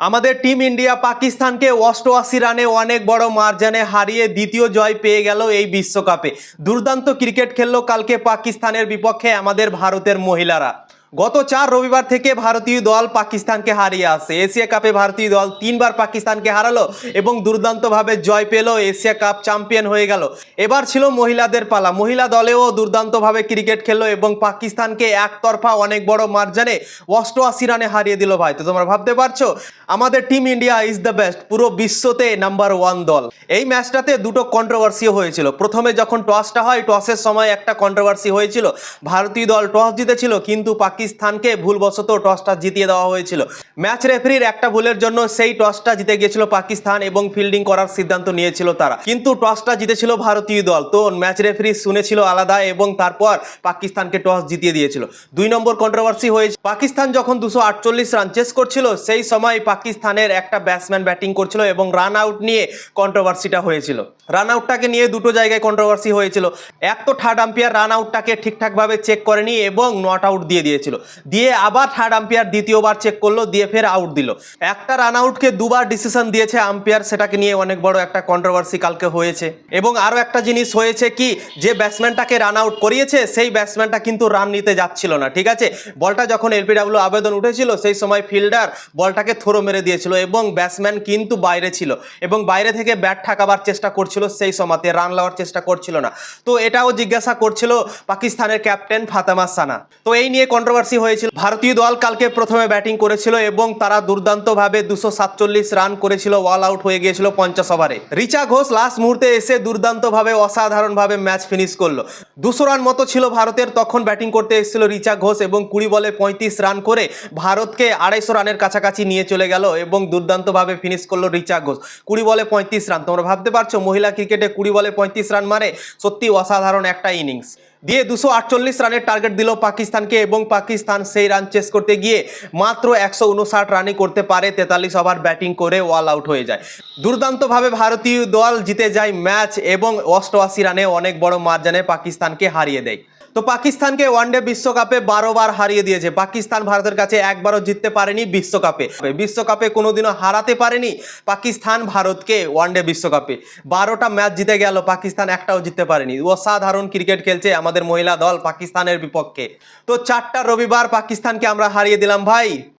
আমাদের team India পাকিস্তানকে অষ্টআশি রানে অনেক বড় মার্জানে হারিয়ে দ্বিতীয় জয় পেয়ে গেল এই বিশ্বকাপে। দুর্দান্ত ক্রিকেট খেললো কালকে পাকিস্তানের বিপক্ষে আমাদের ভারতের মহিলারা। গত চার রবিবার থেকে ভারতীয় দল পাকিস্তানকে হারিয়ে আসে এশিয়া কাপে ভারতীয় দল তিনবার পাকিস্তানকে হারালো এবং দুর্দান্তভাবে জয় পেল। এশিয়া কাপ চ্যাম্পিয়ন হয়ে গেল। এবার ছিল মহিলাদের পালা। মহিলা দলেও দুর্দান্তভাবে ক্রিকেট খেললো এবং পাকিস্তানকে একতরফা অনেক বড় মার্জানে অষ্টআশি রানে হারিয়ে দিল ভাই। তো তোমরা ভাবতে পারছ, আমাদের team India is the best পুরো বিশ্বতে নাম্বার ওয়ান দল। এই ম্যাচটাতে দুটো কন্ট্রোভার্সি হয়েছিল। প্রথমে যখন টসটা হয় টসের সময় একটা কন্ট্রোভার্সি হয়েছিল। ভারতীয় দল টস জিতেছিল, কিন্তু পাকিস্তানকে ভুলবশত টসটা জিতিয়ে দেওয়া হয়েছিল। ম্যাচ রেফারির একটা ভুলের জন্য সেই টসটা জিতে গিয়েছিল পাকিস্তান এবং ফিল্ডিং করার সিদ্ধান্ত নিয়েছিল তারা। কিন্তু টসটা জিতেছিল ভারতীয় দল। তো ম্যাচ রেফারি শুনেছিল আলাদা এবং তারপর পাকিস্তানকে টস জিতিয়ে দিয়েছিল। দুই নম্বর কন্ট্রোভার্সি হয়েছে। পাকিস্তান যখন দুশো আটচল্লিশ রান চেস করছিল, সেই সময় পাকিস্তানের একটা ব্যাটসম্যান ব্যাটিং করছিল এবং রান আউট নিয়ে কন্ট্রোভার্সিটা হয়েছিল। রান আউটটাকে নিয়ে দুটো জায়গায় কন্ট্রোভার্সি হয়েছিল। এক তো থার্ড আম্পিয়ার রান আউটটাকে ঠিকঠাকভাবে চেক করেনি এবং নট আউট দিয়ে দিয়েছিল। দিয়ে আবার থার্ড আম্পায়ার দ্বিতীয়বার চেক করল, দিয়ে ফের আউট দিল। একটা রান আউটকে দুবার ডিসিশন দিয়েছে আম্পায়ার সেটাকে নিয়ে অনেক বড় একটা কন্ট্রোভার্সি কালকে হয়েছে। এবং আরও একটা জিনিস হয়েছে কি, যে ব্যাটসম্যানটাকে রান আউট করিয়েছে, সেই ব্যাটসম্যানটা কিন্তু রান নিতে যাচ্ছিল না, ঠিক আছে? বলটা যখন এলপিডাব্লিউ আবেদন উঠেছিল, সেই সময় ফিল্ডার বলটাকে থ্রো মেরে দিয়েছিল এবং ব্যাটসম্যান কিন্তু বাইরে ছিল। এবং বাইরে থেকে ব্যাট ঠাকাবার চেষ্টা করছিল, সেই সময়তে রান লওয়ার চেষ্টা করছিল না। তো এটাও জিজ্ঞাসা করছিল পাকিস্তানের ক্যাপ্টেন ফাতেমা সানা। তো এই নিয়ে কন্ট্রোভার্সি হয়েছিল। ভারতীয় দল কালকে প্রথমে ব্যাটিং করেছিল এবং তারা দুর্দান্তভাবে দুশো সাতচল্লিশ রান করেছিল, ওয়াল আউট হয়ে গিয়েছিল পঞ্চাশ ওভারে। রিচা ঘোষ লাস্ট মুহূর্তে এসে দুর্দান্তভাবে অসাধারণভাবে ম্যাচ ফিনিশ করল। দুশো রান মতো ছিল ভারতের, তখন ব্যাটিং করতে এসেছিল রিচা ঘোষ এবং কুড়ি বলে পঁয়ত্রিশ রান করে ভারতকে আড়াইশো রানের কাছাকাছি নিয়ে চলে গেল এবং দুর্দান্তভাবে ফিনিশ করল রিচা ঘোষ। কুড়ি বলে পঁয়ত্রিশ রান। তোমরা ভাবতে পারছ, মহিলা ক্রিকেটে কুড়ি বলে পঁয়ত্রিশ রান মানে সত্যি অসাধারণ একটা ইনিংস দিয়ে দুশো আটচল্লিশ রানের টার্গেট দিল পাকিস্তানকে এবং পাকিস্তান সেই রান চেস করতে গিয়ে মাত্র একশো উনষাট রানই করতে পারে। তেতাল্লিশ ওভার ব্যাটিং করে ওয়াল আউট হয়ে যায়। দুর্দান্তভাবে ভারতীয় দল জিতে যায় ম্যাচ এবং অষ্টআশি রানে অনেক বড় মার্জানে পাকিস্তানকে হারিয়ে দেয়। তো পাকিস্তানকে ওয়ানডে বিশ্বকাপে বারো বার হারিয়ে দিয়েছে। পাকিস্তান ভারতের কাছে একবারও জিততে পারেনি বিশ্বকাপে। বিশ্বকাপে কোনোদিনও হারাতে পারেনি পাকিস্তান ভারতকে ওয়ানডে বিশ্বকাপে। বারোটা ম্যাচ জিতে গেল, পাকিস্তান একটাও জিততে পারেনি। অসাধারণ ক্রিকেট খেলছে আমাদের মহিলা দল পাকিস্তানের বিপক্ষে। তো চারটা রবিবার পাকিস্তানকে আমরা হারিয়ে দিলাম ভাই।